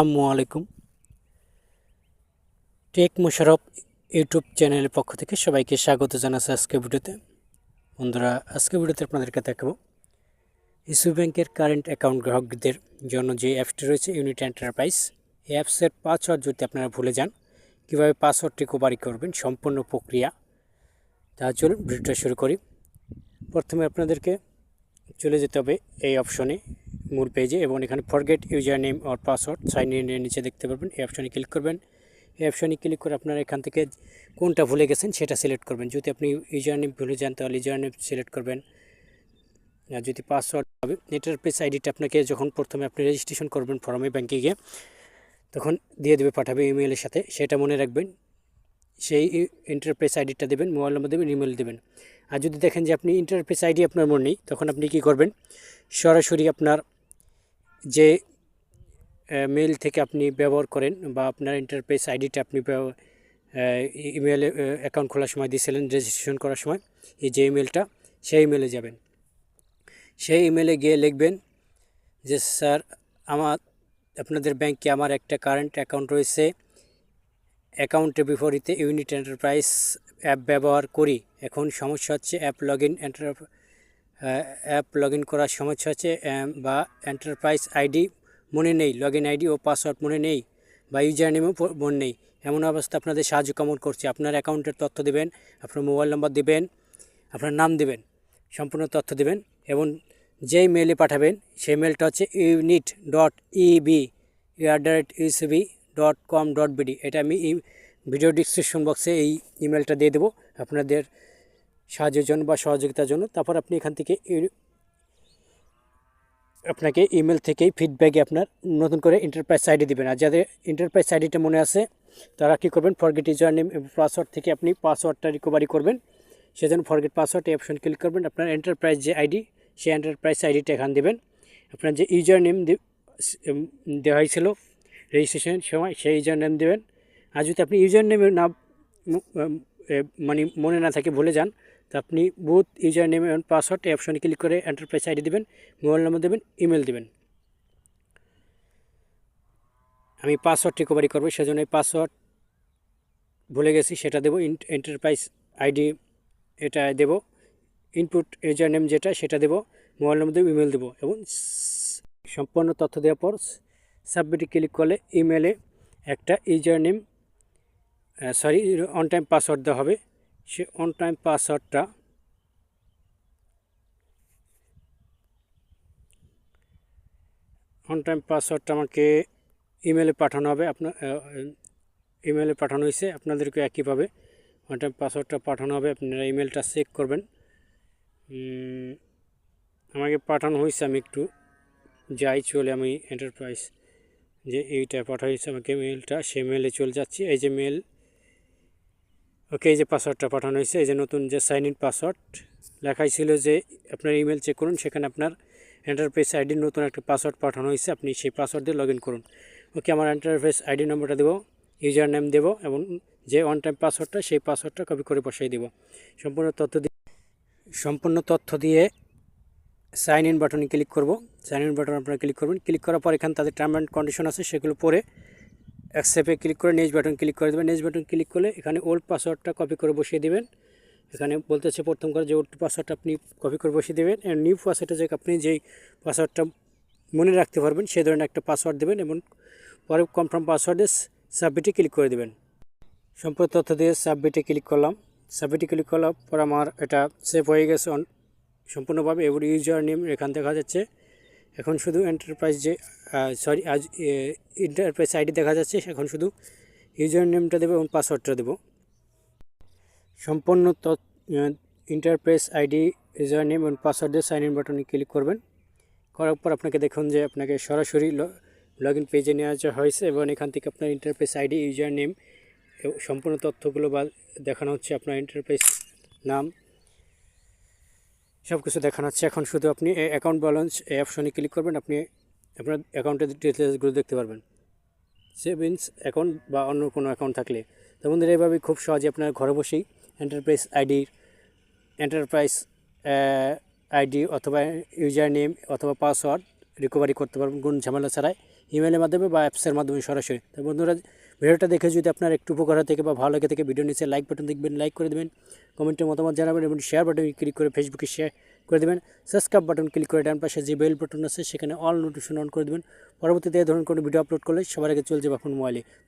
আসসালামু আলাইকুম। Take Mosharraf YouTube চ্যানেলের পক্ষ থেকে সবাইকে স্বাগত জানাচ্ছি আজকে ভিডিওতে। বন্ধুরা, আজকে ভিডিওতে আপনাদেরকে দেখাবো ইস্যু ব্যাংকের কারেন্ট অ্যাকাউন্ট গ্রাহকদের জন্য যে অ্যাপসটি রয়েছে, ইউনিট এন্টারপ্রাইজ। এই অ্যাপসের পাসওয়ার্ড যদি আপনারা ভুলে যান, কীভাবে পাসওয়ার্ড রিকভারি করবেন, সম্পূর্ণ প্রক্রিয়া, তা চলুন ভিডিওটা শুরু করি। প্রথমে আপনাদেরকে চলে যেতে হবে এই অপশনে। মূল পেজে এবং এখানে forget user name or password sign in এর নিচে দেখতে পারবেন। এই অপশনে ক্লিক করবেন। এই অপশনে ক্লিক করে আপনারা এখান থেকে কোনটা ভুলে গেছেন সেটা সিলেক্ট করবেন। যদি আপনি ইউজার নেম ভুলে যান তাহলে ইউজার নেম সিলেক্ট করবেন। আর যদি পাসওয়ার্ড হবে এন্টারপ্রাইজ আইডিটা আপনাকে যখন প্রথমে আপনি রেজিস্ট্রেশন করবেন ফর্মে ব্যাংকে গিয়ে, তখন দিয়ে দেবে, পাঠাবে ইমেলের সাথে। সেটা মনে রাখবেন। সেই ইন্টারপ্রেস আইডিটা দেবেন মোবাইল নম্বর দেবেন ইমেল দেবেন। আর যদি দেখেন যে আপনি ইন্টারপ্রেস আইডি আপনার মনে নেই, তখন আপনি কি করবেন? সরাসরি আপনার যে মেল থেকে আপনি ব্যবহার করেন বা আপনার ইন্টারপ্রেস আইডিটা আপনি ইমেলে অ্যাকাউন্ট খোলার সময় দিয়েছিলেন রেজিস্ট্রেশন করার সময়, এই যে ইমেলটা সেই ইমেলে যাবেন। সেই ইমেলে গিয়ে লিখবেন যে, স্যার, আমার, আপনাদের ব্যাংকে আমার একটা কারেন্ট অ্যাকাউন্ট রয়েছে। অ্যাকাউন্টের বিপরীতে ইউনিট এন্টারপ্রাইজ অ্যাপ ব্যবহার করি। এখন সমস্যা হচ্ছে app log in enter app log করার সমস্যা হচ্ছে বা এন্টারপ্রাইজ আইডি মনে নেই লগ আইডি ও পাসওয়ার্ড মনে নেই, বা ইউজার নেমও মনে নেই। এমন অবস্থা আপনাদের সাহায্য কেমন করছে। আপনার অ্যাকাউন্টের তথ্য দেবেন, আপনার মোবাইল নাম্বার দেবেন, আপনার নাম দেবেন, সম্পূর্ণ তথ্য দেবেন, এবং যেই মেলে পাঠাবেন, সেই মেলটা হচ্ছে unit dot EB air direct UCB dot com dot BD এটা আমি ভিডিও ডিসক্রিপশন বক্সে এই ইমেলটা দিয়ে দেবো। আপনাদের সাহায্যের জন্য বা সহযোগিতার জন্য, তারপর আপনি এখান থেকে আপনাকে ইমেল থেকেই ফিডব্যাকে আপনার নতুন করে এন্টারপ্রাইজ আইডি দেবেন। আর যাদের এন্টারপ্রাইজ আইডিটা মনে আছে, তারা কী করবেন? ফরগেট ইউজার নেম পাসওয়ার্ড থেকে আপনি পাসওয়ার্ডটা রিকভারি করবেন। সেজন্য ফরগেট পাসওয়ার্ড এই অপশন ক্লিক করবেন। আপনার এন্টারপ্রাইজ যে আইডি সেই এন্টারপ্রাইজ আইডিটা এখান দেবেন। আপনার যে ইউজার নেম দেওয়া হয়েছিল রেজিস্ট্রেশনের সময়, সেই ইউজার নেম দেবেন। আর যদি আপনি ইউজার নেমের না মানে মনে না থাকে, ভুলে যান তো আপনি বুথ ইউজার নেম এবং পাসওয়ার্ড এই অপশনে ক্লিক করে এন্টারপ্রাইজ আইডি দেবেন মোবাইল নম্বর দেবেন ইমেল দেবেন। আমি পাসওয়ার্ড রিকভারি করব, সেজন্য এই পাসওয়ার্ড ভুলে গেছি, সেটা দেবো এন্টারপ্রাইজ আইডি এটা দেবো ইনপুট ইউজার নেম যেটা, সেটা দেবো মোবাইল নম্বর দেবো ইমেল দেবো এবং সম্পূর্ণ তথ্য দেওয়ার পর সাবমিটে ক্লিক করলে ইমেলে একটা user name sorry one time password দেওয়া হবে। সে অন টাইম পাসওয়ার্ডটা অন টাইম পাসওয়ার্ডটা আমাকে ইমেলে পাঠানো হবে। আপনার ইমেলে পাঠানো হয়েছে। আপনাদেরকে একইভাবে অন টাইম পাসওয়ার্ডটা পাঠানো হবে। আপনারা ইমেলটা চেক করবেন। আমাকে পাঠানো হয়েছে আমি একটু যাই চলে আমি এন্টারপ্রাইজ যে এইটা পাঠা হয়েছে আমাকে মেলটা সে মেলে চলে যাচ্ছি। এই যে মেল ওকে এই যে পাসওয়ার্ডটা পাঠানো হয়েছে, এই যে নতুন যে সাইন ইন পাসওয়ার্ড লেখাই ছিল যে আপনার ইমেল চেক করুন, সেখানে আপনার এন্টারপ্রাইজ আইডির নতুন একটা পাসওয়ার্ড পাঠানো হয়েছে, আপনি সেই পাসওয়ার্ড দিয়ে লগ করুন। ওকে আমার এন্টারপ্রাইজ আইডি নম্বরটা দেবো ইউজার নেম দেবো এবং যে ওয়ান টাইম পাসওয়ার্ডটা সেই পাসওয়ার্ডটা কপি করে বসাই দেবো। সম্পূর্ণ তথ্য দিয়ে সম্পূর্ণ তথ্য দিয়ে সাইন ইন বাটনে ক্লিক করব। সাইন ইন বাটন আপনারা ক্লিক করবেন। ক্লিক করার পর এখানে তাদের টার্ম অ্যান্ড কন্ডিশন আছে, সেগুলো পরে অ্যাকসেপ্টে ক্লিক করে নেক্সট বাটন ক্লিক করে দেবেন। নেক্সট বাটন ক্লিক করলে এখানে ওল্ড পাসওয়ার্ডটা কপি করে বসিয়ে দেবেন। এখানে বলতেছে প্রথম করে যে ওল্ড পাসওয়ার্ডটা আপনি কপি করে বসিয়ে দেবেন। অ্যান্ড নিউ পাসওয়ার্ডটা যে আপনি যেই পাসওয়ার্ডটা মনে রাখতে পারবেন, সেই ধরনের একটা পাসওয়ার্ড দেবেন এবং পরে কনফার্ম পাসওয়ার্ডে সাবমিটে ক্লিক করে দেবেন। সম্পূর্ণ তথ্য দিয়ে সাবমিটে ক্লিক করলাম। সাবমিটে ক্লিক করার পর আমার এটা সেভ হয়ে গেছে সম্পূর্ণভাবে এবার ইউজার নেম এখান দেখা যাচ্ছে। এখন শুধু এন্টারপ্রাইজ যে সরি আজ এন্টারপ্রাইজ আইডি দেখা যাচ্ছে, এখন শুধু ইউজার নেমটা দেবো এবং পাসওয়ার্ডটা দেবো। সম্পূর্ণ ইন্টারপ্রেস আইডি ইউজার নেম এবং পাসওয়ার্ড দিয়ে সাইন ইন বাটনে ক্লিক করবেন। করার পর আপনাকে দেখুন যে আপনাকে সরাসরি লগ ইন পেজে নিয়ে আসা হয়েছে এবং এখান থেকে আপনার ইন্টারপ্রেস আইডি ইউজার নেম সম্পূর্ণ তথ্যগুলো বা দেখানো হচ্ছে আপনার ইন্টারপ্রেস নাম। সব কিছু দেখানো হচ্ছে। এখন শুধু আপনি অ্যাকাউন্ট ব্যালেন্স অপশনে ক্লিক করবেন, আপনি আপনার অ্যাকাউন্টের ডিটেলসগুলো দেখতে পারবেন। সেভিংস অ্যাকাউন্ট বা অন্য কোনো অ্যাকাউন্ট থাকলে। তো বন্ধুরা, এইভাবে খুব সহজে আপনার ঘরে বসেই এন্টারপ্রাইজ আইডির এন্টারপ্রাইজ আইডি অথবা ইউজার নেম অথবা পাসওয়ার্ড রিকভারি করতে পারবেন। কোনো ঝামেলা ছাড়াই ইমেলের মাধ্যমে বা অ্যাপসের মাধ্যমে সরাসরি। তো বন্ধুরা ভিডিওটা দেখে যদি আপনার একটু উপকার থেকে বা ভালো লাগে থেকে ভিডিও নিচে লাইক বাটন দেখবেন লাইক করে দেবেন কমেন্টে মতামত জানাবেন এবং শেয়ার বাটন ক্লিক করে ফেসবুকে শেয়ার করে দেবেন সাবস্ক্রাইব বাটন ক্লিক করে ডান পাশে যে বেল বাটন আছে সেখানে অল নোটিফিকেশন অন করে দেবেন। পরবর্তীতে এই ধরনের কোনো ভিডিও আপলোড করলে সবার আগে চলে যাবে আপনার মোবাইলে